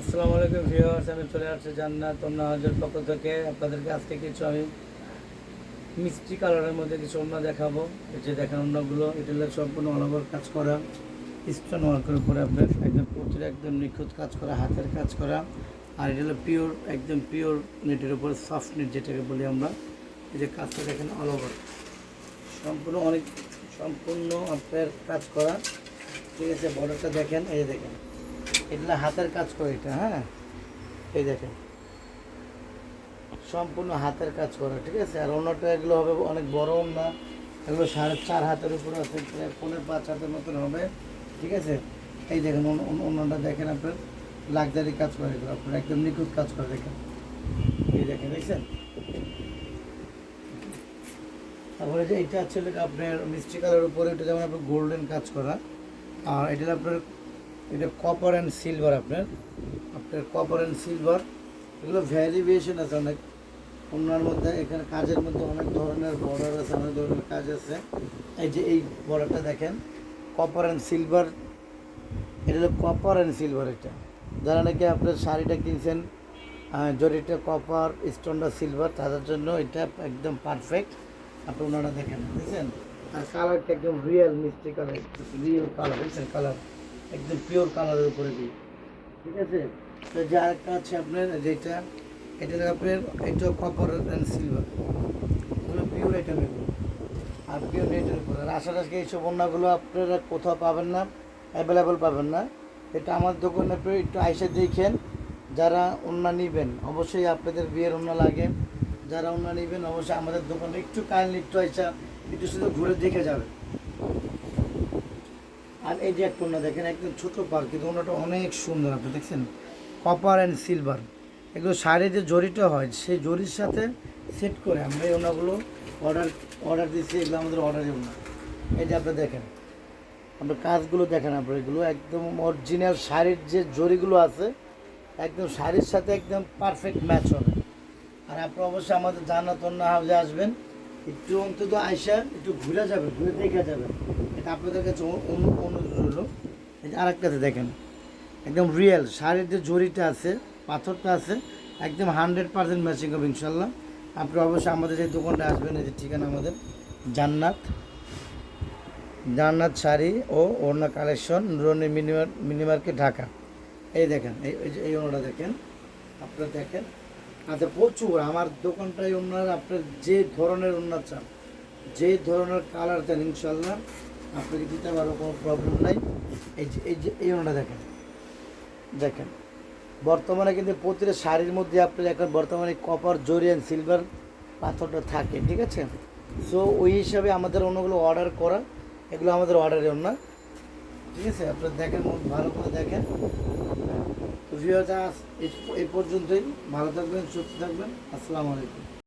আসসালামু আলাইকুম ভিউয়ার্স, আমি চলে আসছি জান্নাত অন্না হাজের পক্ষ থেকে। আপনাদেরকে আজকে কিছু আমি মিষ্টি কালারের মধ্যে কিছু অন্য দেখাবো। যে দেখেন অন্যগুলো, এটা হলো সম্পূর্ণ অনবর কাজ করা স্টোন ওয়ার্কের উপরে আপনার একদম প্রচুর, একদম নিখুঁত কাজ করা, হাতের কাজ করা। আর এটা হলো পিওর একদম পিওর নেটের উপরে সফট নেট যেটাকে বলি আমরা। এই যে কাজটা দেখেন ওভার সম্পূর্ণ অনেক, সম্পূর্ণ আপনার কাজ করা। ঠিক আছে বর্ডারটা দেখেন, এই দেখেন। এটা হাতের কাজ করে এটা হ্যাঁ? এই দেখেন। সম্পূর্ণ হাতের কাজ করা, ঠিক আছে? আর অন্যটা এগুলো হবে অনেক বড় না এগুলো সাড়ে চার হাতের উপরে আছে, প্রায় পাঁচ হাতের মতন হবে, ঠিক আছে? এই দেখেন, অন্য- অন্য- অন্যটা দেখেন আপনার, লাক্সারি কাজ করে এগুলো, আপনার একদম নিখুঁত কাজ করে দেখেন। এই দেখেন, দেখছেন? তারপরে যে এটা হচ্ছে আপনার মিষ্টি কালার উপরে, এটা যেমন আপনার গোল্ডেন কাজ করা, আর এটা আপনার এটা কপার অ্যান্ড সিলভার আপনার আপনার কপার অ্যান্ড সিলভার এগুলো ভ্যারিয়েশন আছে অনেক। অন্যার মধ্যে এখানে কাজের মধ্যে অনেক ধরনের বর্ডার আছে, অনেক ধরনের কাজ আছে। এই যে এই বর্ডারটা দেখেন কপার অ্যান্ড সিলভার এটা কপার অ্যান্ড সিলভার এটা। যারা নাকি আপনার শাড়িটা কিনছেন জরিটা কপার স্টোনটা সিলভার তাদের জন্য এটা একদম পারফেক্ট আপনি ওনারা দেখেন, বুঝছেন? আর কালারটা একদম রিয়েল মিষ্টি কালার রিয়েল কালার বুঝছেন কালার একদম পিওর কালারের উপরে দিয়ে ঠিক আছে? তো যে আরেকটা আছে আপনার যেটা, এটা আপনার, এটা কপার অ্যান্ড সিলভার এগুলো পিওর আইটেম এগুলো। আর পিওর নেটের উপরে। আর আশা রাখি এইসব অন্যগুলো আপনারা কোথাও পাবেন না অ্যাভেলেবল পাবেন না। এটা আমার দোকানে আপনি একটু আইসে দেখেন, যারা অন্য নেবেন, অবশ্যই আপনাদের বিয়ের অন্য লাগে। যারা অন্য নেবেন, অবশ্যই আমাদের দোকানে একটু কাইন্ডলি একটু আইসা, একটু শুধু ঘুরে দেখে যাবেন। আর এই যে একটা ওনা দেখেন, একদম ছোটো পার কিন্তু ওনাটা অনেক সুন্দর আপনি দেখছেন। কপার অ্যান্ড সিলভার এগুলো শাড়ির যে জরিটা হয়, সেই জরির সাথে সেট করে আমরা এই ওনাগুলো অর্ডার অর্ডার দিচ্ছি এগুলো আমাদের অর্ডারই ওনা। এই যে আপনি দেখেন আপনার কাজগুলো দেখেন আপনার, এগুলো একদম অরিজিনাল শাড়ির যে জরিগুলো আছে, একদম শাড়ির সাথে একদম পারফেক্ট ম্যাচ হবে। আর আপনি অবশ্যই আমাদের অন্না হাউসে আসবেন। একটু অন্তত আইসা একটু ঘুরে যাবেন, ঘুরে দেখা যাবেন। এটা আপনাদের কাছে অনু- অনু- অনুরোধ এই যে আরেকটাতে দেখেন, একদম রিয়েল শাড়ির যে জরিটা আছে, পাথরটা আছে, একদম হান্ড্রেড পার্সেন্ট ম্যাচিং হবে ইনশাল্লাহ। আপনি অবশ্যই আমাদের যে দোকানটা আসবেন, এই যে ঠিকানা আমাদের, জান্নাত জান্নাত শাড়ি ও ওড়না কালেকশন, নুরনি মিনিমার ঢাকা। এই দেখেন, এই এই ওড়নাটা দেখেন, আপনারা দেখেন। আচ্ছা প্রচুর। আমার দোকানটাই ওনার, আপনার যে ধরনের ওনার চান, যে ধরনের কালার চান ইনশাল্লাহ আপনাকে দিতে পারব, কোনো প্রবলেম নাই। এই যে এই যে, এই ওনাটা দেখেন। দেখেন, বর্তমানে কিন্তু প্রতিটা শাড়ির মধ্যে আপনার এখন বর্তমানে কপার জরি অ্যান্ড সিলভার পাথরটা থাকে, ঠিক আছে? সো ওই হিসাবে আমাদের অন্যগুলো অর্ডার করা, এগুলো আমাদের অর্ডারের অন্য ঠিক আছে? আপনারা দেখেন ভালো করে দেখেন। তো এ পর্যন্তই। ভালো থাকবেন সুস্থ থাকবেন। আসসালামু আলাইকুম।